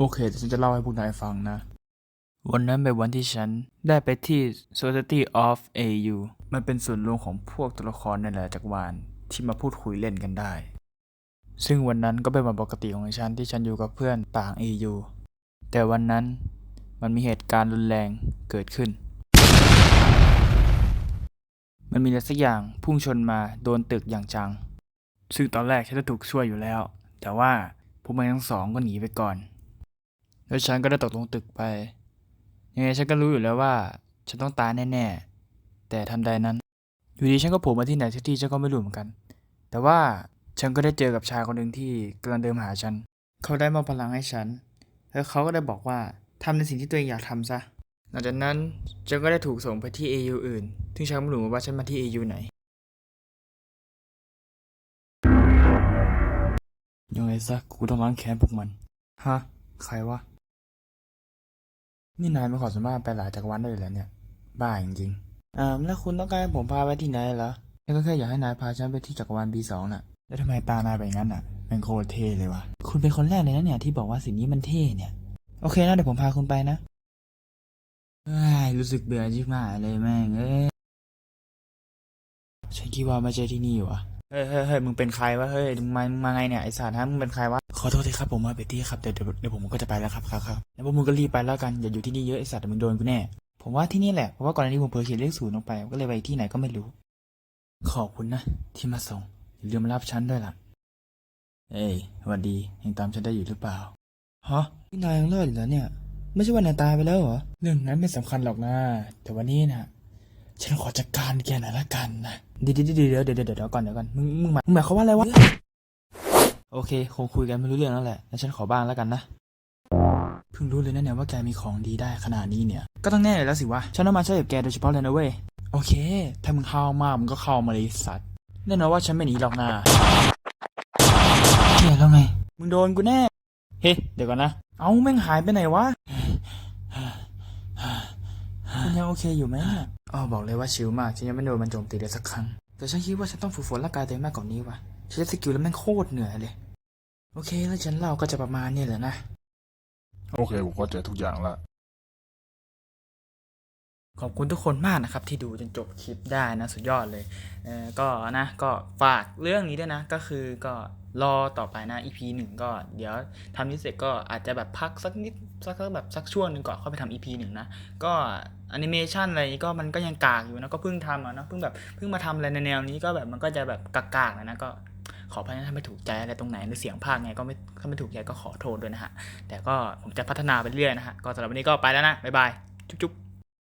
โอเคแต่ฉันจะเล่าให้พวกนายฟังนะ วันนั้นเป็นวันที่ฉันได้ไปที่ Society of AU มันเป็นส่วนรวมของพวกตัวละครในหลายจักรวาลที่มาพูดคุยเล่นกันได้ ซึ่งวันนั้นก็เป็นวันปกติของฉันที่ฉันอยู่กับเพื่อนต่าง AU แต่วันนั้นมันมีเหตุการณ์รุนแรงเกิดขึ้น มันมีอะไรสักอย่างพุ่งชนมาโดนตึกอย่างจัง ซึ่งตอนแรกฉันจะถูกช่วยอยู่แล้ว แต่ว่าพวกมันทั้งสองก็หนีไปก่อน แล้วฉันก็ได้ตกลงตึกไป ยังไงฉันก็รู้อยู่แล้วว่า ฉันต้องตายแน่ๆ แต่ทันใดนั้น อยู่ดีฉันก็โผล่มาที่ไหนสักที่ฉันก็ไม่รู้เหมือนกัน แต่ว่าฉันก็ได้เจอกับชายคนหนึ่งที่กำลังเดินมหาฉัน เขาได้มอบพลังให้ฉัน แล้วเขาก็ได้บอกว่าทำในสิ่งที่ตัวเองอยากทำซะ หลังจากนั้นฉันก็ได้ถูกส่งไปที่ AU อื่นซึ่งฉันไม่รู้ว่าฉันมาที่ AU ไหน ยังไงซะกูต้องล้างแค้นพวกมัน ฮะ ใครวะ นี่นายไม่ขอสามารถไปหลายจักรวาลได้เลยเหรอเนี่ย บ้าจริงๆอ่าแล้วคุณต้องการให้ผมพาไปที่ไหนเหรอฉันก็แค่อยากให้นายพาฉันไปที่จักรวาล B2 น่ะ แล้วทำไมตานายไปอย่างนั้นอะแมันโคตรเท่เลยวะคุณเป็นคนแรกเลยนะเนี่ยที่บอกว่าสิ่งนี้มันเท่เนี่ย โอเคนะเดี๋ยวผมพาคุณไปนะเอ้ยรู้สึกเบื่อชิบหายเลยแม่งเอ้ยฉันคิดว่าไม่ใช่ที่นี่วะเฮ้ยเฮ้ยเฮ้ยมึงเป็นใครวะเฮ้ยมึงมามึงมาไงเนี่ยไอสารฮะมึงเป็นใครวะ ขอโทษทีครับผมมาเบตตี้ครับเดี๋ยวเดี๋ยวผมก็จะไปแล้วครับครับครับแล้วพวกมึงก็รีบไปแล้วกันอย่าอยู่ที่นี่เยอะไอสัตว์มึงโดนกูแน่ผมว่าที่นี่แหละเพราะว่าก่อนหน้านี้ผมเผลอเขียนเลขศูนย์ลงไปก็เลยไปที่ไหนก็ไม่รู้ ขอบคุณนะที่มาส่งอย่าลืมรับฉันด้วยล่ะเอ้ยวัสดียังตามฉันได้อยู่หรือเปล่าฮะพี่นายยังรอดอยู่แล้วเนี่ย ไม่ใช่ว่านายตายไปแล้วเหรอเรื่องนั้นไม่สำคัญหรอกนะแต่วันนี้นะฉันขอจัดการแกหน่อยละกันนะเดี๋ยวเดี๋ยวเดี๋ยวเดี๋ยวเดี๋ยวก่อนเดี๋ยวก่อนมึงมึงหมายมึงหมายควาว่าอะไรวะ โอเค คงคุยกันไม่รู้เรื่องแล้วแหละแล้วฉันขอบ้างแล้วกันนะเพิ่งรู้เลยนะเนี่ยว่าแกมีของดีได้ขนาดนี้เนี่ย ก็ต้องแน่เลยแล้วสิวะ ฉันต้องมาช่วยกับแกโดยเฉพาะเลยนะเว้ย โอเค ถ้ามึงเข้ามากมึงก็เข้ามาเลยไอ้สัตว์ แน่นอนว่าฉันไม่หนีหรอกนะเฮียแล้วไง มึงโดนกูแน่ เฮ้เดี๋ยวก่อนนะ เอาแม่งหายไปไหนวะคุณยังโอเคอยู่ไหมเนี่ยอ๋อบอกเลยว่าชิลมาก ฉันยังไม่โดนมันโจมตีเลยสักครั้ง แต่ฉันคิดว่าฉันต้องฝึกฝนร่างกายตัวเองมากกว่านี้ว่ะ ใช้สกิลแล้วแม่งโคตรเหนื่อยเลย โอเค แล้วฉันเล่าก็จะประมาณนี้แหละนะ โอเค ผมเข้าใจทุกอย่างละ ขอบคุณทุกคนมากนะครับ ที่ดูจนจบคลิปได้นะ สุดยอดเลยเออก็นะ ก็ฝากเรื่องนี้ด้วยนะ ก็คือก็รอต่อไปนะ EP หนึ่งก็เดี๋ยวทำนี้เสร็จก็อาจจะแบบพักสักนิดสักแบบสักช่วงหนึ่งก่อนเข้าไปทำ EP หนึ่งนะ ก็แอนิเมชันอะไรนี้ก็มันก็ยังกากอยู่นะ ก็เพิ่งทำอะเนอะเพิ่งแบบเพิ่งมาทำอะไรในแนวนี้ก็แบบมันก็จะแบบกากๆนะนะก็ ขออภัยนะถ้าไม่ถูกใจอะไรตรงไหนหรือเสียงภาคไงก็ไม่ถ้าไม่ถูกใจก็ขอโทษด้วยนะฮะแต่ก็ผมจะพัฒนาไปเรื่อยนะฮะก็สำหรับวันนี้ก็ไปแล้วนะบ๊ายบายจุ๊บ